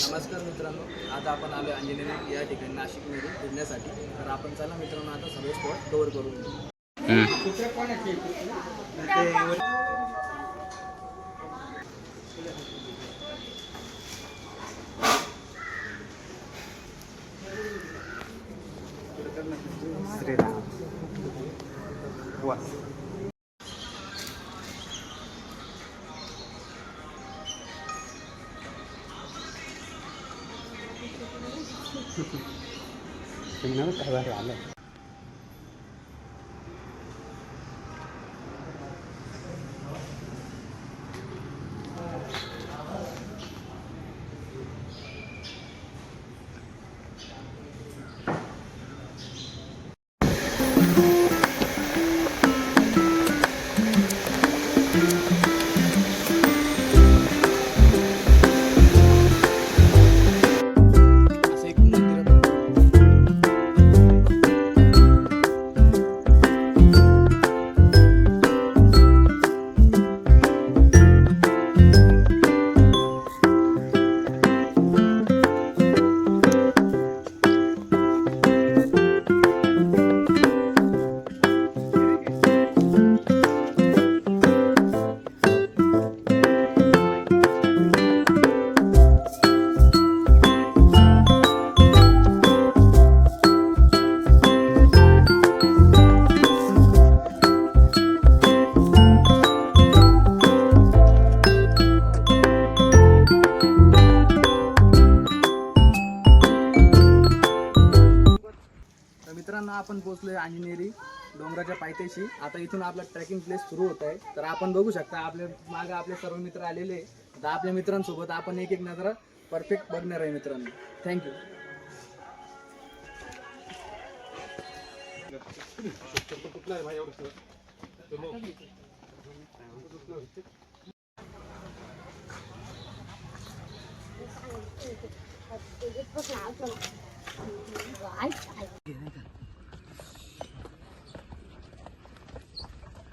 नमस्कार मित्रांनो आता आपण आलो इंजिनिअरिंग या ठिकाणी नाशिकमध्ये फिरण्यासाठी. तर आपण चला मित्रांनो आता सगळे स्पॉट कव्हर करून घेऊ. असं एक आपण आपण पोहोचलोय अंजनेरी डोंगराच्या पायथ्याशी. आता इथून आपला ट्रॅकिंग प्लेस सुरू होत आहे तर आपण बघू शकता आपल्या मागे आपले सर्व मित्र आलेले आहे. तर आपल्या मित्रांसोबत आपण एक एक नजरा परफेक्ट बघणार आहे मित्रांनो. थँक्यू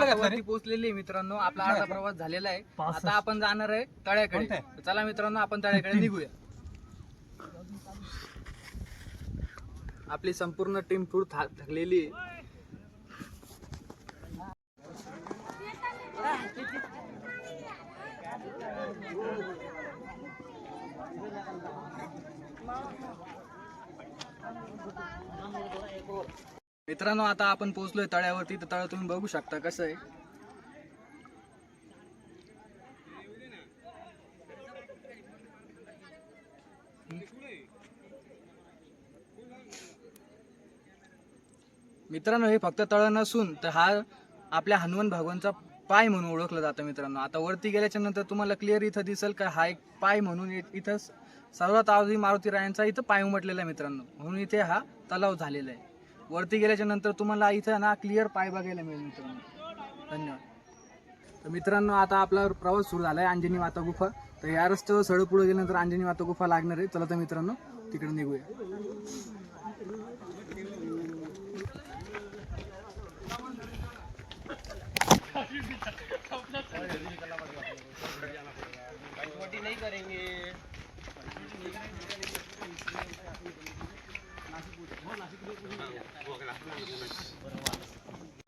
नाही. वरती पोहोचलेली आहे मित्रांनो. आपला अर्धा प्रवास झालेला आहे. आता आपण जाणार आहे तळ्याकडे. चला मित्रांनो आपण तळ्याकडे निघूया. आपली संपूर्ण टीम फूड थकलेली आहे. मित्रांनो आता आपण पोहोचलोय तळ्यावरती. तर तळ तुम्ही बघू शकता कसं आहे. मित्रांनो हे फक्त तळ नसून तर हा आपल्या हनुमान भगवानचा पाय म्हणून ओळखलं जातं मित्रांनो. आता वरती गेल्याच्यानंतर तुम्हाला क्लिअर इथं दिसेल का हा एक पाय म्हणून इथं सर्वात आधी मारुती रायांचा इथं पाय उमटलेला आहे मित्रांनो. म्हणून इथे हा तलाव झालेला आहे. वरती गेल्याच्यानंतर तुम्हाला इथं ना क्लिअर पाय बघायला मिळेल मित्रांनो. धन्यवाद. तर मित्रांनो आता आपला प्रवास सुरू झाला आहे अंजनी माता गुफा. तर या रस्त्यावर सळ पुढे गेल्यानंतर अंजनी माता गुफा लागणार आहे. चला तर मित्रांनो तिकडे निघूया.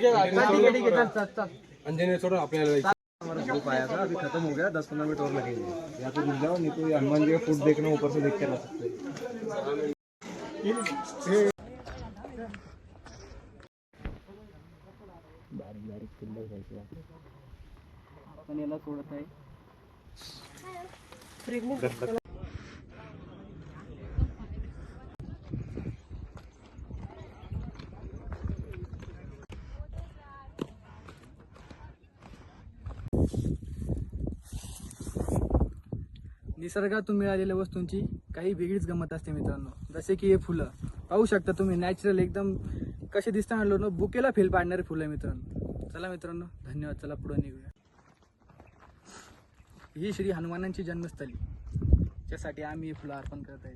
चल अंजनेर सोडून आपल्याला जायचं. ग्रुप आया था अभी खत्म हो गया दस पंद्रह मिनट और लगेंगे। या तो रुक जाओ नहीं तो हनुमान जी का फुट देखना ऊपर से देख के ला सकते हैं। आपण याला सोडत आहे निसर्गातून मिळालेल्या वस्तूंची काही वेगळीच गंमत असते मित्रांनो. जसे की हे फुलं. पाहू शकता तुम्ही नॅचरल एकदम कसे दिसता म्हणलो ना बुकेला फेल पाडणारे फुलं आहे मित्रांनो. चला मित्रांनो धन्यवाद. चला पुढे निघूया. ही श्री हनुमानांची जन्मस्थली त्यासाठी आम्ही हे फुलं अर्पण करत आहे.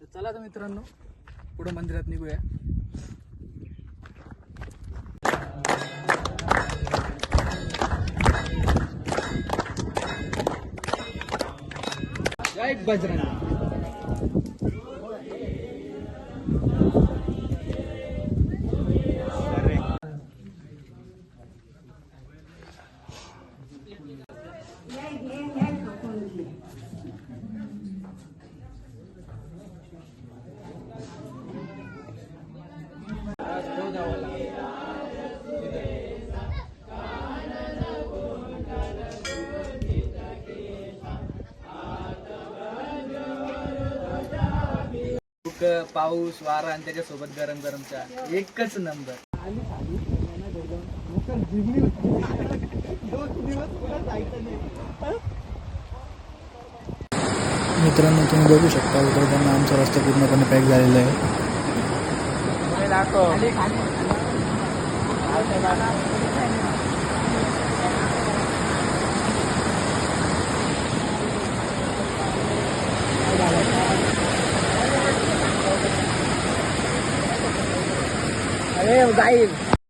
तर चला तर मित्रांनो पुढं मंदिरात निघूया. जय बजरंग. पाऊस वारा आणि त्याच्यासोबत गरम गरम चहा एकच नंबर मित्रांनो तुम्ही बघू शकता उतरताना आमचा रस्ता पूर्णपणे पॅक झालेला आहे. Valeu, Daí.